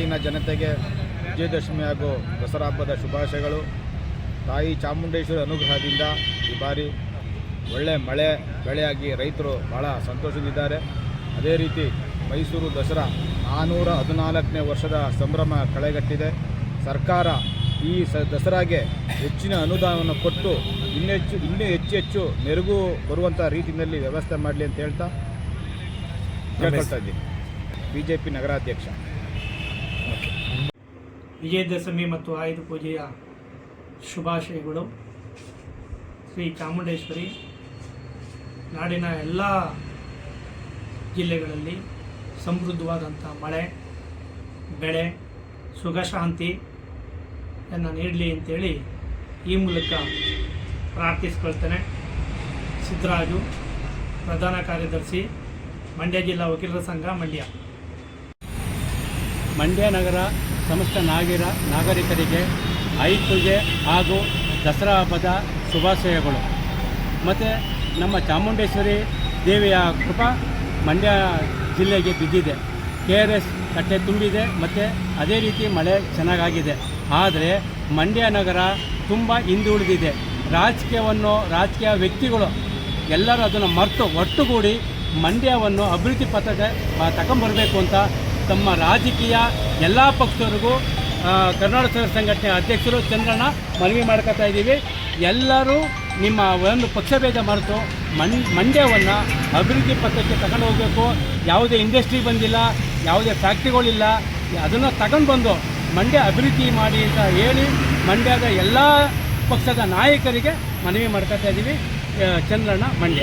ನಾಡಿನ ಜನತೆಗೆ ವಿಜಯದಶಮಿ ಹಾಗೂ ದಸರಾ ಹಬ್ಬದ ಶುಭಾಶಯಗಳು. ತಾಯಿ ಚಾಮುಂಡೇಶ್ವರಿ ಅನುಗ್ರಹದಿಂದ ಈ ಬಾರಿ ಒಳ್ಳೆ ಮಳೆ ಬೆಳೆಯಾಗಿ ರೈತರು ಭಾಳ ಸಂತೋಷದಿದ್ದಾರೆ ಅದೇ ರೀತಿ ಮೈಸೂರು ದಸರಾ ನಾನ್ನೂರ ಹದಿನಾಲ್ಕನೇ ವರ್ಷದ ಸಂಭ್ರಮ ಕಳೆಗಟ್ಟಿದೆ. ಸರ್ಕಾರ ಈ ಸ ದಸರಾಗೆ ಹೆಚ್ಚಿನ ಅನುದಾನವನ್ನು ಕೊಟ್ಟು ಇನ್ನೆಚ್ಚು ಇನ್ನೂ ಹೆಚ್ಚು ಹೆಚ್ಚು ನೆರವು ಬರುವಂಥ ರೀತಿಯಲ್ಲಿ ವ್ಯವಸ್ಥೆ ಮಾಡಲಿ ಅಂತ ಹೇಳ್ತಾ ಕೇಳ್ಕೊಳ್ತಾ ಇದ್ದೀನಿ. ಬಿ ಜೆ ಪಿ ನಗರಾಧ್ಯಕ್ಷ. ವಿಜಯದಶಮಿ ಮತ್ತು ಆಯುಧ ಪೂಜೆಯ ಶುಭಾಶಯಗಳು. ಶ್ರೀ ಚಾಮುಂಡೇಶ್ವರಿ ನಾಡಿನ ಎಲ್ಲ ಜಿಲ್ಲೆಗಳಲ್ಲಿ ಸಮೃದ್ಧವಾದಂಥ ಮಳೆ, ಬೆಳೆ ಸುಖಶಾಂತಿಯನ್ನು ನೀಡಲಿ ಅಂತೇಳಿ ಈ ಮೂಲಕ ಪ್ರಾರ್ಥಿಸ್ಕೊಳ್ತೇನೆ. ಸಿದ್ದರಾಜು ಪ್ರಧಾನ ಕಾರ್ಯದರ್ಶಿ, ಮಂಡ್ಯ ಜಿಲ್ಲಾ ವಕೀಲರ ಸಂಘ, ಮಂಡ್ಯ. ಮಂಡ್ಯ ನಗರ ಸಮಸ್ತ ನಾಗಿರ ನಾಗರಿಕರಿಗೆ ಪೂಜೆ ಹಾಗೂ ದಸರಾ ಹಬ್ಬದ ಶುಭಾಶಯಗಳು. ಮತ್ತು ನಮ್ಮ ಚಾಮುಂಡೇಶ್ವರಿ ದೇವಿಯ ಕೃಪಾ ಮಂಡ್ಯ ಜಿಲ್ಲೆಗೆ ಬಿದ್ದಿದೆ. ಕೆ ಆರ್ ಎಸ್ ಕಟ್ಟೆ ತುಂಬಿದೆ ಮತ್ತು ಅದೇ ರೀತಿ ಮಳೆ ಚೆನ್ನಾಗಾಗಿದೆ. ಆದರೆ ಮಂಡ್ಯ ನಗರ ತುಂಬ ಹಿಂದುಳಿದಿದೆ. ರಾಜಕೀಯವನ್ನು ರಾಜಕೀಯ ವ್ಯಕ್ತಿಗಳು ಎಲ್ಲರೂ ಅದನ್ನು ಮರೆತು ಒಟ್ಟುಗೂಡಿ ಮಂಡ್ಯವನ್ನು ಅಭಿವೃದ್ಧಿ ಪಥಕ್ಕೆ ತಗೊಂಬರಬೇಕು ಅಂತ ತಮ್ಮ ರಾಜಕೀಯ ಎಲ್ಲ ಪಕ್ಷದವರಿಗೂ ಕರ್ನಾಟಕ ಸಂಘಟನೆ ಅಧ್ಯಕ್ಷರು ಚಂದ್ರಣ್ಣ ಮನವಿ ಮಾಡ್ಕೊತಾ ಇದ್ದೀವಿ. ಎಲ್ಲರೂ ನಿಮ್ಮ ಒಂದು ಪಕ್ಷಭೇದ ಮರೆತು ಮನ್, ಮಂಡ್ಯವನ್ನು ಅಭಿವೃದ್ಧಿ ಪಥಕ್ಕೆ ತಗೊಂಡು ಹೋಗಬೇಕು. ಯಾವುದೇ ಇಂಡಸ್ಟ್ರಿ ಬಂದಿಲ್ಲ, ಯಾವುದೇ ಫ್ಯಾಕ್ಟ್ರಿಗಳಿಲ್ಲ ಅದನ್ನು ತಗೊಂಡು ಬಂದು ಮಂಡ್ಯ ಅಭಿವೃದ್ಧಿ ಮಾಡಿ ಅಂತ ಹೇಳಿ ಮಂಡ್ಯದ ಎಲ್ಲ ಪಕ್ಷದ ನಾಯಕರಿಗೆ ಮನವಿ ಮಾಡ್ಕೊತಾ ಇದ್ದೀವಿ ಚಂದ್ರಣ್ಣ ಮಂಡ್ಯ.